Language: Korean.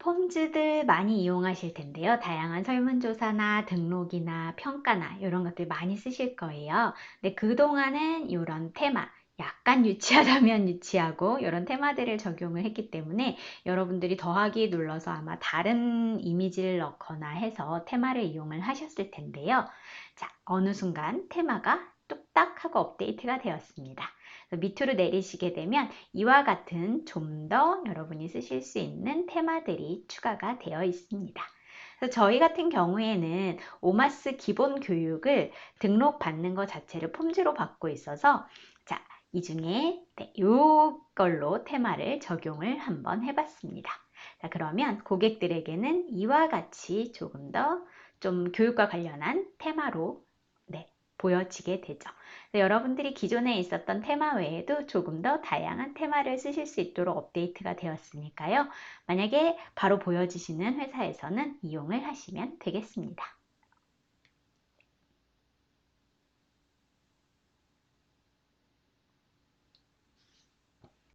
폼즈들 많이 이용하실 텐데요. 다양한 설문조사나 등록이나 평가나 이런 것들 많이 쓰실 거예요. 근데 그동안은 이런 테마, 약간 유치하다면 유치하고 이런 테마들을 적용을 했기 때문에 여러분들이 더하기 눌러서 아마 다른 이미지를 넣거나 해서 테마를 이용을 하셨을 텐데요. 자, 어느 순간 테마가 뚝딱 하고 업데이트가 되었습니다. 밑으로 내리시게 되면 이와 같은 좀 더 여러분이 쓰실 수 있는 테마들이 추가가 되어 있습니다. 저희 같은 경우에는 오마스 기본 교육을 등록받는 것 자체를 폼즈로 받고 있어서 자, 이 중에 네, 이걸로 테마를 적용을 한번 해봤습니다. 자, 그러면 고객들에게는 이와 같이 조금 더 좀 교육과 관련한 테마로 네, 보여지게 되죠. 여러분들이 기존에 있었던 테마 외에도 조금 더 다양한 테마를 쓰실 수 있도록 업데이트가 되었으니까요. 만약에 바로 보여지시는 회사에서는 이용을 하시면 되겠습니다.